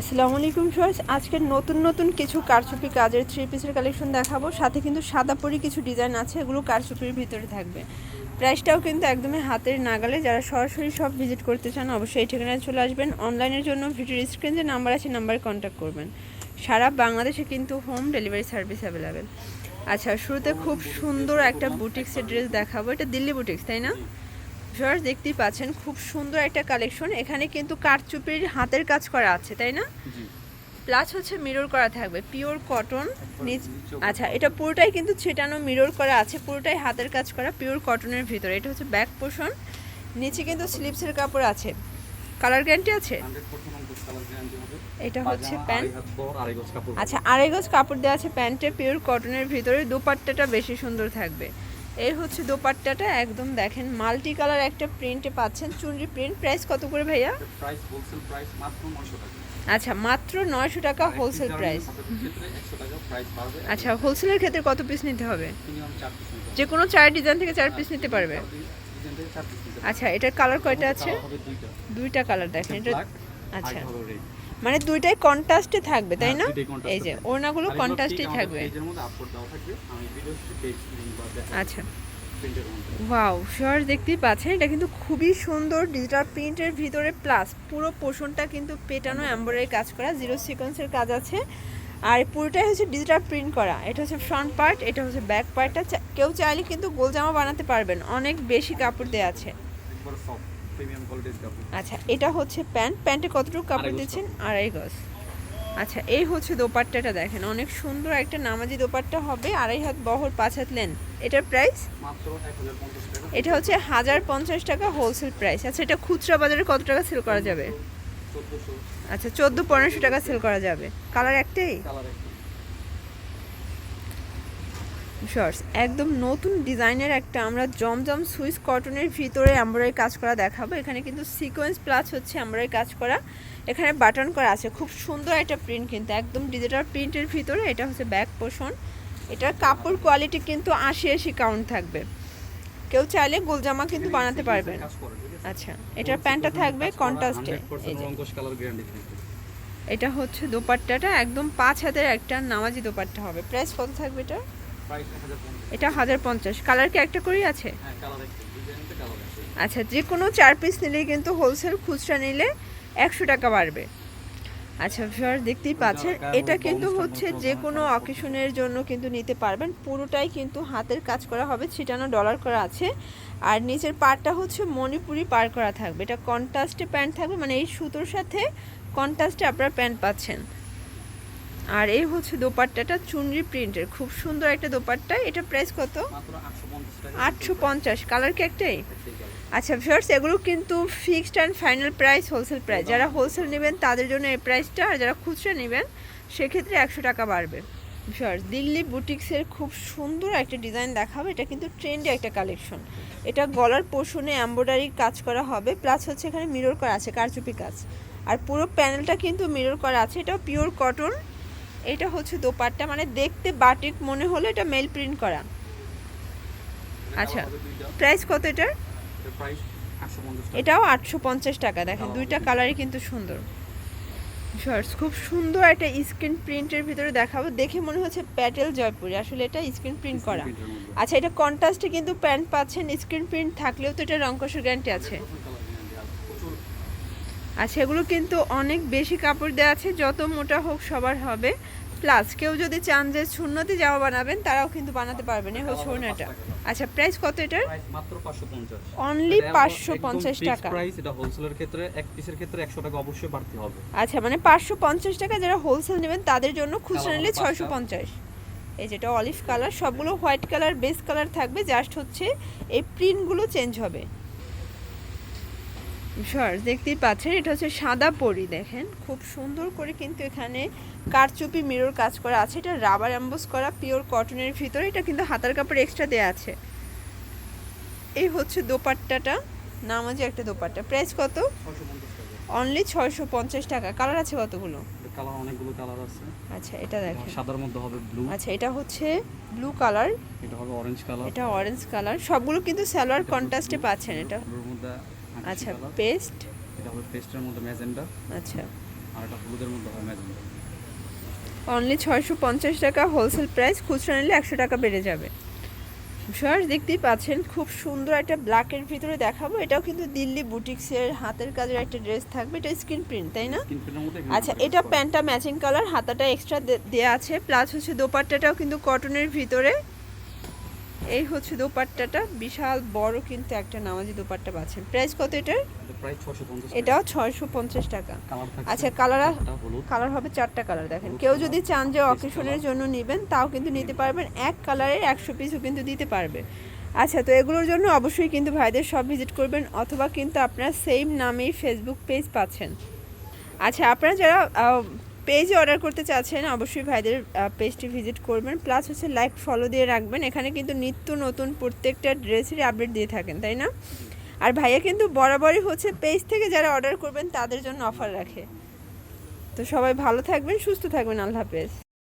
আসসালামু আলাইকুম সবাই আজকে নতুন নতুন কিছু কারচুপি কাজের থ্রি পিসের কালেকশন দেখাবো। সাথে কিন্তু সাদা পরি কিছু ডিজাইন আছে, এগুলো কারচুপির ভিতরে থাকবে। প্রাইসটাও কিন্তু একদমই হাতের নাগালে। যারা সরাসরি সব ভিজিট করতে চান, অবশ্যই এই ঠিকানায় চলে আসবেন। অনলাইনের জন্য ভিডিওর স্ক্রিন যে নাম্বার আছে নাম্বারে কন্ট্যাক্ট করবেন। সারা বাংলাদেশে কিন্তু হোম ডেলিভারি সার্ভিস অ্যাভেলেবেল আচ্ছা শুরুতে খুব সুন্দর একটা বুটিক্সের ড্রেস দেখাবো। এটা দিল্লি বুটিক্স তাই না? ভিউয়ার্স দেখতেই পাচ্ছেন খুব সুন্দর একটা কালেকশন। এখানে কিন্তু কারচুপির হাতের কাজ করা আছে তাই না? প্লাস হচ্ছে মিরর করা থাকবে পিওর কটন নিচ আচ্ছা এটা পুরোটাই কিন্তু ছেটানো মিরর করা আছে পুরোটাই হাতের কাজ করা পিওর কটনের ভিতরে। এটা হচ্ছে ব্যাক পোষণ নিচে কিন্তু স্লিপসের কাপড় আছে। কালার গ্যারান্টি আছে? এটা হচ্ছে প্যান্ট আচ্ছা আড়াই গজ কাপড় দেওয়া আছে প্যান্টে পিওর কটনের ভিতরে দোপাট্টাটা বেশি সুন্দর থাকবে। এই হচ্ছে দোপাট্টাটা একদম দেখেন মাল্টি কালার একটা প্রিন্টে পাচ্ছেন। চুনরি প্রিন্ট প্রাইস কত করে ভাইয়া? প্রাইস হোলসেল প্রাইস মাত্র 900 টাকা। আচ্ছা মাত্র নয়শো টাকা হোলসেল প্রাইস ক্ষেত্রে 100 টাকা প্রাইস বাড়বে আচ্ছা হোলসেলের ক্ষেত্রে কত পিস নিতে হবে? মিনিমাম 4 পিস যে কোনো চার ডিজাইন থেকে চার পিস নিতে পারবে। ডিজাইন থেকে 4 পিস নিতে আচ্ছা এটার কালার কয়টা আছে? দুইটা। কালার দেখেন এটা আচ্ছা। মানে দুইটাই কন্ট্রাস্টে থাকবে তাই না? হ্যাঁ, contrast এই যে। ওড়নাগুলো কন্ট্রাস্টেই থাকবে। আচ্ছা। ওয়াও শিওর দেখতেই পাচ্ছেন এটা কিন্তু খুবই সুন্দর ডিজিটাল প্রিন্টের ভিতরে প্লাস পুরো পোষণটা কিন্তু পেটানো এমব্রয়ডারি কাজ করা জিরো সিকোয়েন্সের কাজ আছে। আর পুরোটাই হচ্ছে ডিজিটাল প্রিন্ট করা। এটা হচ্ছে ফ্রন্ট পার্ট এটা হচ্ছে ব্যাক পার্টটা কেউ চাইলে কিন্তু গোল জামা বানাতে পারবেন অনেক বেশি কাপড় দেওয়া আছে। প্রিমিয়াম কোয়ালিটির কাপড়। আচ্ছা এটা হচ্ছে প্যান্ট। প্যান্টে কতটুকু কাপড় দিচ্ছেন? আড়াই গজ। আচ্ছা এই হচ্ছে দোপাট্টাটা দেখেন। অনেক সুন্দর একটা নামাজি দোপাট্টা হবে। আড়াই হাত বহর পাঁচ হাত লেন এটার প্রাইস মাত্র 1050 টাকা। এটা হচ্ছে হাজার পঞ্চাশ টাকা হোলসেল প্রাইস আচ্ছা এটা খুচরা বাজারে কত টাকা সেল করা যাবে? আচ্ছা চোদ্দ পনেরোশো টাকা সেল করা যাবে। কালার একটাই। শর্টস। একদম নতুন ডিজাইনের একটা আমরা জমজম সুইস কটনের ভিতরে এমব্রয়ডারি কাজ করা দেখাবো। এখানে কিন্তু সিকোয়েন্স প্লাস হচ্ছে এমব্রয়ডারি কাজ করা। এখানে বাটন করা আছে। খুব সুন্দর একটা প্রিন্ট কিন্তু একদম ডিজিটাল প্রিন্টের ভিতরে। এটা হচ্ছে ব্যাক পোষণ। এটার কাপড় কোয়ালিটি কিন্তু আশি আশি কাউন্ট থাকবে। কেউ চাইলে গোলজামা কিন্তু বানাতে পারবেন। আচ্ছা এটার প্যান্টটা থাকবে কন্ট্রাস্টে। এই 100% যে রঙ্কশ কালার গ্যারান্টি থাকবে। এটা হচ্ছে দোপাট্টাটা। একদম পাঁচ হাতের একটা নামাজি দোপাট্টা হবে। প্রাইস কত থাকবে এটা প্রাইস 1050 এটা হাজার পঞ্চাশ। কালার কি একটা করেই আছে? হ্যাঁ আচ্ছা যে কোনো চার পিস নিলে কিন্তু হোলসেল খুচরা নিলে একশো টাকা বাড়বে। আচ্ছা ভিউয়ার দেখতেই পাচ্ছেন এটা কিন্তু হচ্ছে যে কোনো অকেশনের জন্য কিন্তু নিতে পারবেন। পুরোটাই কিন্তু হাতের কাজ করা হবে ছিটানো ডলার করা আছে। আর নিচের পাড়টা হচ্ছে মণিপুরি পার করা থাকবে। এটা কন্ট্রাস্টে প্যান্ট থাকবে মানে এই সুতোর সাথে কন্ট্রাস্টে আপনারা প্যান্ট পাচ্ছেন। আর এই হচ্ছে দোপাট্টাটা চুনরি প্রিন্টের। খুব সুন্দর একটা দোপাট্টা। এটা প্রাইস কত? মাত্র 850 টাকা। আটশো পঞ্চাশ। কালার কি একটাই? আচ্ছা ভিউয়ার্স এগুলো কিন্তু fixed and final price wholesale price যারা হোলসেল নেবেন তাদের জন্য এই প্রাইসটা আর যারা খুচরা নেবেন সেক্ষেত্রে একশো টাকা বাড়বে। ভিউয়ার্স দিল্লি বুটিক্সের খুব সুন্দর একটা ডিজাইন দেখাবে। এটা কিন্তু ট্রেন্ডি একটা কালেকশন এটা গলার পোষণে এম্ব্রয়ডারি কাজ করা হবে। প্লাস হচ্ছে এখানে মিরর করা আছে কারচুপি কাজ। আর পুরো প্যানেলটা কিন্তু মিরর করা আছে। এটাও পিওর কটন এটা হচ্ছে দোপাট্টা মানে দেখতে বাটিক মনে হলো এটা মেল প্রিন্ট করা। আচ্ছা। প্রাইস কত এটার? প্রাইস 850 টাকা। এটাও আটশো পঞ্চাশ টাকা দেখেন দুইটা কালারই কিন্তু সুন্দর। শর্টস খুব সুন্দর একটা স্ক্রিন প্রিন্টের ভিতরে দেখাবো। দেখে মনে হচ্ছে প্যাটেল জয়পুরি আসলে এটা স্ক্রিন প্রিন্ট করা। আচ্ছা এটা কন্ট্রাস্টে কিন্তু প্যান্ট পাচ্ছেন স্ক্রিন প্রিন্ট থাকলেও তো এটা রংকশের গ্যারান্টি আছে প্রচুর কালার গ্যারান্টি আর প্রচুর আচ্ছা সেগুলো কিন্তু অনেক বেশি কাপড় দেওয়া আছে যত মোটা হোক সবার হবে। প্লাস কেউ যদি চান যে শূন্যতে জামা বানাবেন তারাও কিন্তু বানাতে পারবেন। এই হচ্ছে ওড়নাটা। আচ্ছা প্রাইস কত এটার? মাত্র 550 অনলি এটা পাঁচশো একদম পঞ্চাশ fixed টাকা। প্রাইস এটা হোলসেলের ক্ষেত্রে এক পিসের ক্ষেত্রে 100 টাকা অবশ্যই বাড়তি হবে। আচ্ছা মানে পাঁচশো পঞ্চাশ টাকা যারা হোলসেল নেবেন তাদের জন্য খুচরা নিলে হবে ছয়শো পাঁচটা। পঞ্চাশ। এই যেটা অলিভ কালার সবগুলো হোয়াইট কালার বেস কালার থাকবে। জাস্ট হচ্ছে এই প্রিন্টগুলো চেঞ্জ হবে। সর দেখতেই পাচ্ছেন এটা হচ্ছে সাদা পরি দেখেন। খুব সুন্দর করে কিন্তু এখানে কারচুপি মিরর কাজ করা আছে। এটা রাবার অ্যাম্বোস করা পিওর কটনের ভিতরে এটা কিন্তু হাতার কাপড় এক্সট্রা দেওয়া আছে। এই হচ্ছে দোপাট্টাটা নামাজে একটা দোপাট্টা। প্রাইস কত? অনলি ছয়শো পঞ্চাশ টাকা। কালার আছে কতগুলো? কালার অনেকগুলো কালার আছে। আচ্ছা এটা দেখেন। সাদার মধ্যে হবে ব্লু আচ্ছা এটা হচ্ছে ব্লু কালার এটা হবে অরেঞ্জ কালার এটা অরেঞ্জ কালার সবগুলো কিন্তু সালোয়ার কন্ট্রাস্টে পাচ্ছেন এটা। মধ্যে আচ্ছা পেস্ট? এটা হবে পেস্টের মধ্যে ম্যাজেন্ডা। আচ্ছা। আর এটা হলুদের মধ্যে হয় ম্যাজেন্টা অনলি ছয়শো পঞ্চাশ টাকা হোলসেল প্রাইস খুচরা নিলে একশো টাকা বেড়ে যাবে। সর দেখতেই পাচ্ছেন খুব সুন্দর একটা ব্ল্যাকের ভিতরে দেখাবো। এটাও কিন্তু দিল্লি বুটিক্সের হাতের কাজের একটা ড্রেস থাকবে। এটা স্ক্রিন প্রিন্ট তাই না? আচ্ছা এটা প্যান্টটা ম্যাচিং কালার হাতাটা এক্সট্রা দেওয়া আছে। প্লাস হচ্ছে দোপাট্টাটাও কিন্তু কটনের ভিতরে। এই হচ্ছে দোপাট্টাটা। বিশাল বড় কিন্তু একটা নামাজি দোপাট্টা পাচ্ছেন। প্রাইস কত এটার? এটাও ছয়শো পঞ্চাশ টাকা। আচ্ছা কালার কালার হবে চারটা কালার দেখেন। কেউ যদি চান যে অকেশনের জন্য নেবেন তাও কিন্তু নিতে পারবেন। এক কালারের একশো পিসও কিন্তু দিতে পারবে। আচ্ছা তো এগুলোর জন্য অবশ্যই কিন্তু ভাইদের সব ভিজিট করবেন অথবা কিন্তু আপনারা সেম নামেই ফেসবুক পেজ পাচ্ছেন। আচ্ছা আপনারা যারা পেজে অর্ডার করতে চাচ্ছেন, অবশ্যই ভাইদের পেজটি ভিজিট করবেন। প্লাস হচ্ছে লাইক ফলো দিয়ে রাখবেন। এখানে কিন্তু নিত্য নতুন প্রত্যেকটা ড্রেসেরই আপডেট দিয়ে থাকেন, তাই না? আর ভাইয়া কিন্তু বরাবরই হচ্ছে পেজ থেকে যারা অর্ডার করবেন, তাদের জন্য অফার রাখে। তো সবাই ভালো থাকবেন, সুস্থ থাকবেন, আল্লাহ হাফেজ।